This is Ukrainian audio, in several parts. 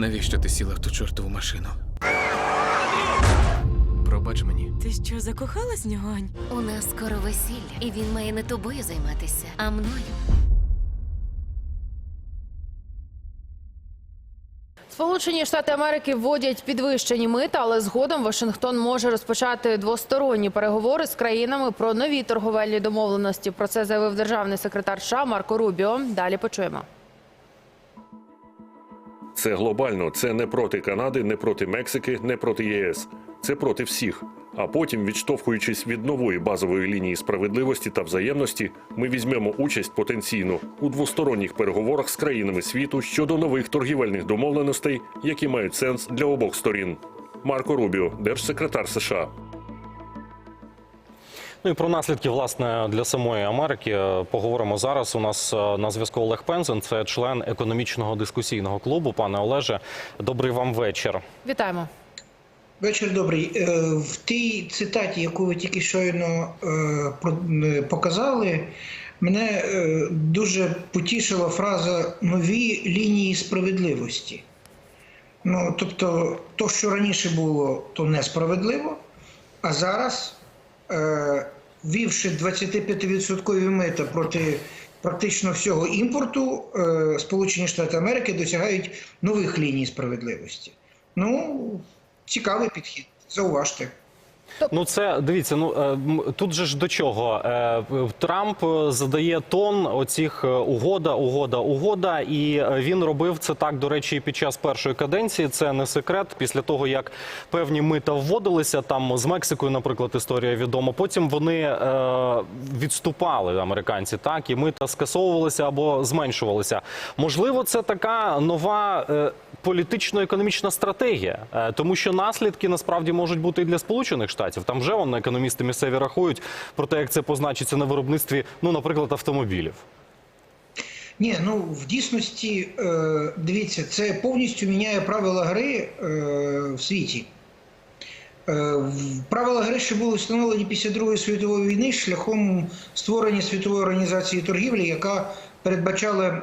Навіщо ти сіла в ту чортову машину? Пробач мені. Ти що, закохалась в нього, Ань? У нас скоро весілля, і він має не тобою займатися, а мною. Сполучені Штати Америки вводять підвищені мита, але згодом Вашингтон може розпочати двосторонні переговори з країнами про нові торговельні домовленості. Про це заявив державний секретар США Марко Рубіо. Далі почуємо. Це глобально. Це не проти Канади, не проти Мексики, не проти ЄС. Це проти всіх. А потім, відштовхуючись від нової базової лінії справедливості та взаємності, ми візьмемо участь потенційно у двосторонніх переговорах з країнами світу щодо нових торгівельних домовленостей, які мають сенс для обох сторін. Марко Рубіо, держсекретар США. Ну і про наслідки власне для самої Америки поговоримо зараз. У нас е, на зв'язку Олег Пензен, це член економічного дискусійного клубу. Пане Олеже, добрий вам вечір. Вітаємо. Вечір добрий. Е, В тій цитаті, яку ви тільки щойно е, показали, мене дуже потішила фраза нові лінії справедливості. Ну, тобто, то, що раніше було, то несправедливо, а зараз, ввівши 25% мита проти практично всього імпорту, е, Сполучені Штати Америки досягають нових ліній справедливості. Ну, цікавий підхід. Зауважте. Ну це дивіться. Ну е, тут же ж до чого Е, Трамп е, задає тон оцих угода, угода, угода, і він робив це так. До речі, під час першої каденції. Це не секрет. Після того як певні мита вводилися, там з Мексикою, наприклад, історія відома. Потім вони відступали американці, так і мита скасовувалися або зменшувалися. Можливо, це така нова. Політично-економічна стратегія, Е, тому що наслідки насправді можуть бути і для сполучених штатів. Там вже вон економісти місцеві рахують про те, як це позначиться на виробництві, ну, наприклад, автомобілів. Ні, ну в дійсності, е, дивіться, це повністю міняє правила гри е, в світі. Правила гри ще були встановлені після Другої світової війни шляхом створення світової організації торгівлі, яка передбачала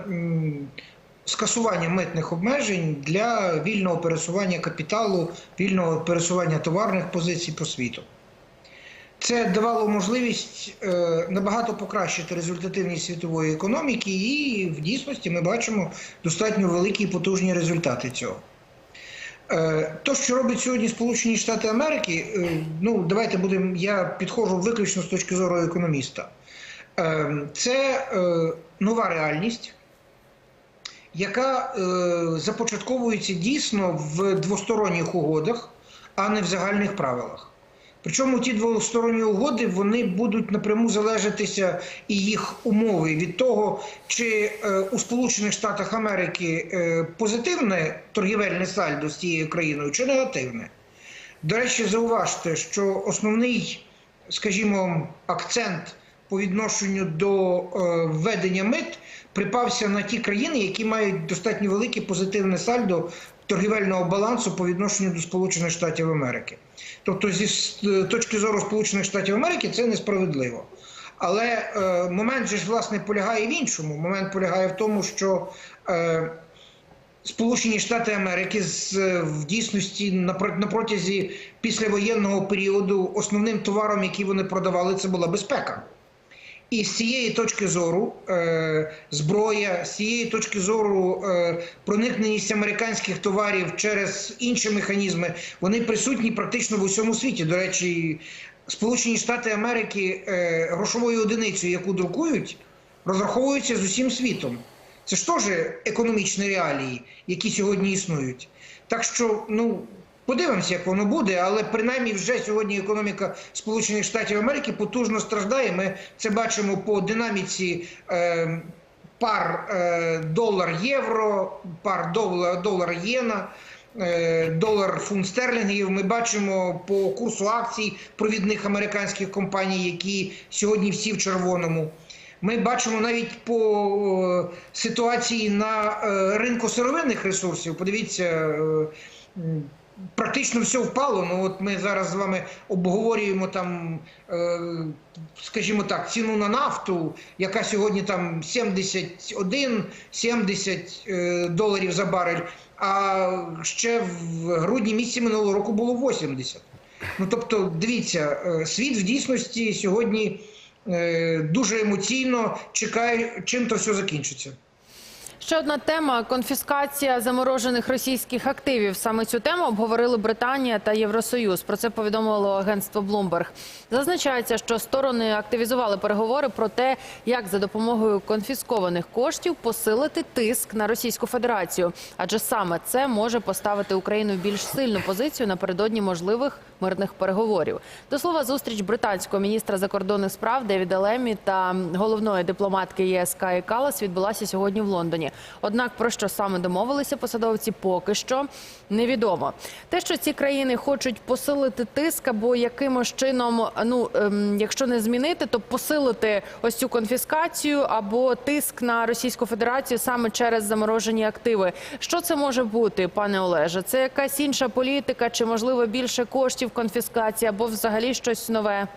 скасування митних обмежень для вільного пересування капіталу, вільного пересування товарних позицій по світу. Це давало можливість е, набагато покращити результативність світової економіки, і в дійсності ми бачимо достатньо великі і потужні результати цього. Е, то, що робить сьогодні Сполучені Штати Америки, е, ну давайте будемо. Я підходжу виключно з точки зору економіста. Е, це нова реальність, яка е, започатковується дійсно в двосторонніх угодах, а не в загальних правилах. Причому ті двосторонні угоди вони будуть напряму залежатися і їх умови від того, чи е, у Сполучених Штатах Америки е, позитивне торгівельне сальдо з цією країною, чи негативне. До речі, зауважте, що основний, скажімо, акцент по відношенню до е, введення мит припався на ті країни, які мають достатньо велике позитивне сальдо торгівельного балансу по відношенню до Сполучених Штатів Америки. Тобто, зі е, точки зору Сполучених Штатів Америки це несправедливо. Але е, момент же ж власне полягає в іншому. Момент полягає в тому, що е, Сполучені Штати Америки з е, в дійсності на на протязі післявоєнного періоду основним товаром, який вони продавали, це була безпека. І з цієї точки зору е, зброя, з цієї точки зору е, проникненість американських товарів через інші механізми, вони присутні практично в усьому світі. До речі, Сполучені Штати Америки е, грошовою одиницею, яку друкують, розраховуються з усім світом. Це ж теж економічні реалії, які сьогодні існують. Так що, ну. Подивимося, як воно буде, але принаймні вже сьогодні економіка Сполучених Штатів Америки потужно страждає. Ми це бачимо по динаміці е, пар е, долар-євро, пар долар, долар-єна, е, долар фунт стерлінгів. Ми бачимо по курсу акцій провідних американських компаній, які сьогодні всі в червоному. Ми бачимо навіть по е, ситуації на е, ринку сировинних ресурсів. Подивіться. Практично все впало. Ну от ми зараз з вами обговорюємо там, е, скажімо так, ціну на нафту, яка сьогодні там 71-70 е, доларів за барель. А ще в грудні місяці минулого року було 80. Ну тобто, дивіться, е, світ в дійсності сьогодні дуже емоційно чекає, чим то все закінчиться. Ще одна тема конфіскація заморожених російських активів. Саме цю тему обговорили Британія та Євросоюз. Про це повідомило агентство Bloomberg. Зазначається, що сторони активізували переговори про те, як за допомогою конфіскованих коштів посилити тиск на Російську Федерацію, адже саме це може поставити Україну в більш сильну позицію напередодні можливих мирних переговорів. До слова, зустріч британського міністра закордонних справ Девіда Лемі та головної дипломатки ЄС Каї Калас відбулася сьогодні в Лондоні. Однак про що саме домовилися посадовці, поки що невідомо. Те, що ці країни хочуть посилити тиск або якимось чином, ну ем, якщо не змінити, то посилити ось цю конфіскацію або тиск на Російську Федерацію саме через заморожені активи. Що це може бути, пане Олеже? Це якась інша політика, чи можливо більше коштів конфіскації, або взагалі щось нове?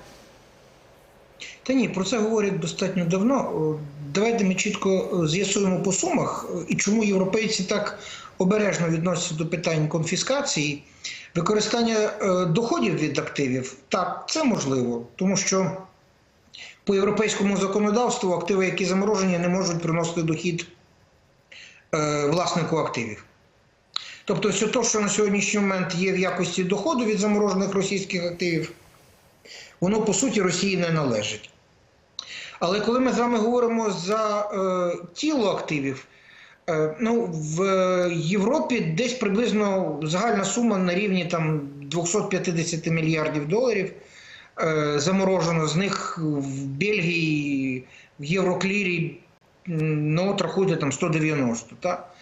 Та ні, про це говорять достатньо давно. Давайте ми чітко е, з'ясуємо по сумах е, і чому європейці так обережно відносяться до питань конфіскації. Використання е, доходів від активів так, це можливо, тому що по європейському законодавству активи, які заморожені, не можуть приносити дохід власнику активів. Тобто, все те, що на сьогоднішній момент є в якості доходу від заморожених російських активів, воно по суті Росії не належить. Але коли ми з вами говоримо за е, тіло активів, е, ну, в Європі десь приблизно загальна сума на рівні там, 250 мільярдів доларів е, заморожено. З них в Бельгії, в Євроклірі, ну, от рахуйте там 190. Так?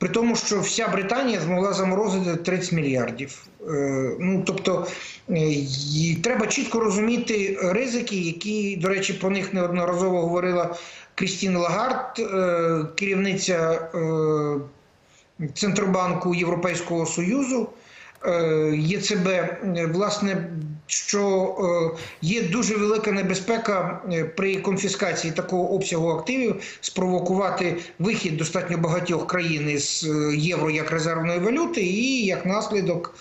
При тому, що вся Британія змогла заморозити 30 мільярдів. Е, Ну, тобто е, треба чітко розуміти ризики, які, до речі, про них неодноразово говорила Крістін Лагард, е, керівниця Центробанку Європейського Союзу. ЄЦБ, власне, що е, є дуже велика небезпека е, при конфіскації такого обсягу активів спровокувати вихід достатньо багатьох країн із е, євро як резервної валюти, і як наслідок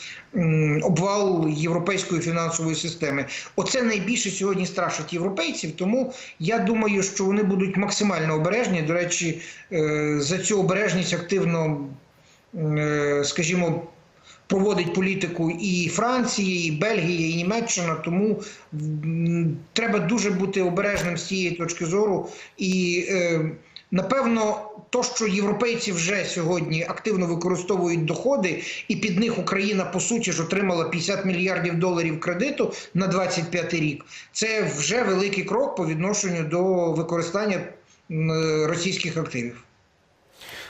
обвал європейської фінансової системи. Оце найбільше сьогодні страшить європейців. Тому я думаю, що вони будуть максимально обережні. До речі, за цю обережність активно, скажімо, проводить політику і Франції, і Бельгія, і Німеччина. Тому треба дуже бути обережним з цієї точки зору. І е, напевно, то, що європейці вже сьогодні активно використовують доходи, і під них Україна по суті ж отримала 50 мільярдів доларів кредиту на 25 рік. Це вже великий крок по відношенню до використання російських активів.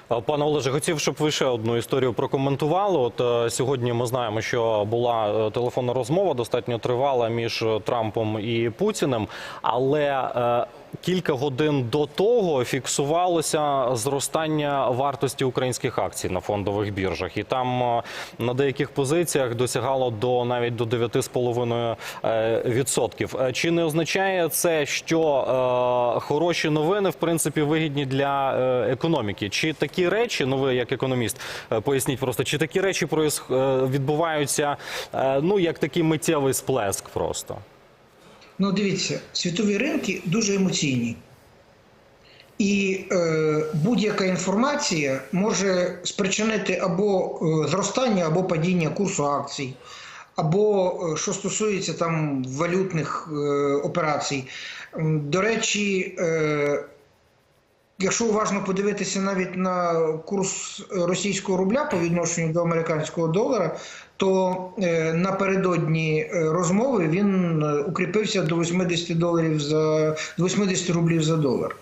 А, Пане Олеже, хотів, щоб ви ще одну історію прокоментували. От е, сьогодні ми знаємо, що була е, телефонна розмова достатньо тривала між е, Трампом і Путіним, але е, кілька годин до того фіксувалося зростання вартості українських акцій на фондових біржах, і там е, на деяких позиціях досягало до навіть до 9,5%. е. Е, Чи не означає це, що е, хороші новини в принципі вигідні для економіки? Чи такі речі, ну ви як економіст, поясніть просто, чи такі речі відбуваються, ну як такий миттєвий сплеск просто? Ну, дивіться, світові ринки дуже емоційні. І е, будь-яка інформація може спричинити або е, зростання, або падіння курсу акцій, або е, що стосується там валютних е, операцій. До речі, е, якщо уважно подивитися навіть на курс російського рубля по відношенню до американського долара, то е, напередодні е, розмови він е, укріпився до 80 доларів за до 80 рублів за долар.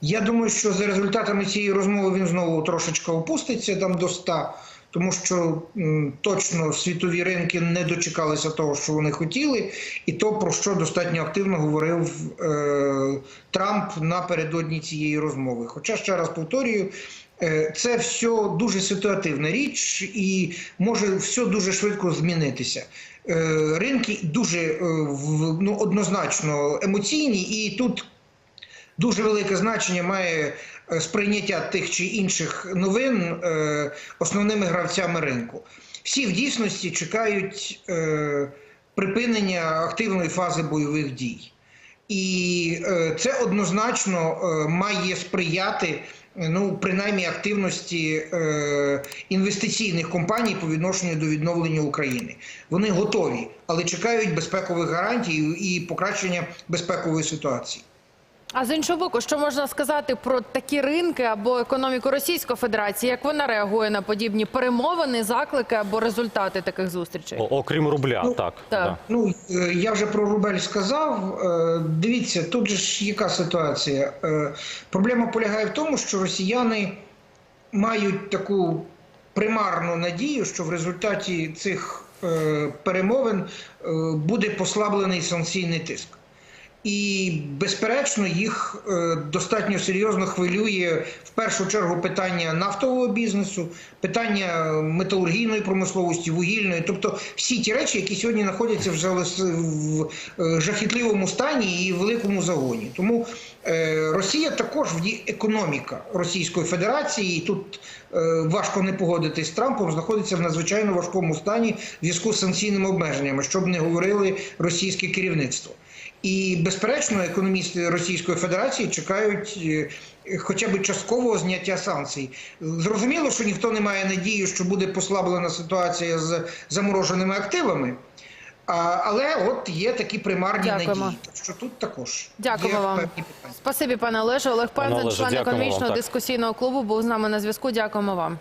Я думаю, що за результатами цієї розмови він знову трошечки опуститься там до 100, тому що точно світові ринки не дочекалися того, що вони хотіли, і то про що достатньо активно говорив е, Трамп напередодні цієї розмови. Хоча ще раз повторюю, Е, Це все дуже ситуативна річ і може все дуже швидко змінитися. Е, Ринки дуже е, ну, однозначно емоційні, і тут дуже велике значення має е, сприйняття тих чи інших новин е, основними гравцями ринку. Всі в дійсності чекають е, припинення активної фази бойових дій. І це однозначно має сприяти ну, принаймні активності е, інвестиційних компаній по відношенню до відновлення України. Вони готові, але чекають безпекових гарантій і покращення безпекової ситуації. А з іншого боку, що можна сказати про такі ринки або економіку Російської Федерації? Як вона реагує на подібні перемовини, заклики або результати таких зустрічей? О- окрім рубля, Ну, так. так. да. Ну, е, я вже про рубель сказав. Е, Дивіться, тут же ж яка ситуація. Е, Проблема полягає в тому, що росіяни мають таку примарну надію, що в результаті цих перемовин буде послаблений санкційний тиск. І, безперечно, їх е, достатньо серйозно хвилює в першу чергу питання нафтового бізнесу, питання металургійної промисловості, вугільної, тобто всі ті речі, які сьогодні знаходяться вже в е, жахітливому стані і великому загоні. Тому е, Росія також економіка Російської Федерації, і тут е, важко не погодитись з Трампом, знаходиться в надзвичайно важкому стані в зв'язку з санкційними обмеженнями, щоб не говорили російське керівництво. І, безперечно, економісти Російської Федерації чекають е, хоча б часткового зняття санкцій. Зрозуміло, що ніхто не має надії, що буде послаблена ситуація з замороженими активами. Але от є такі примарні Дякуємо. надії. Що тут також Дякуємо є вам. питання. Спасибі, пане Олеже. Олег Пане Пензен, член дякуємо вам, дискусійного клубу, був з нами на зв'язку. Дякуємо вам.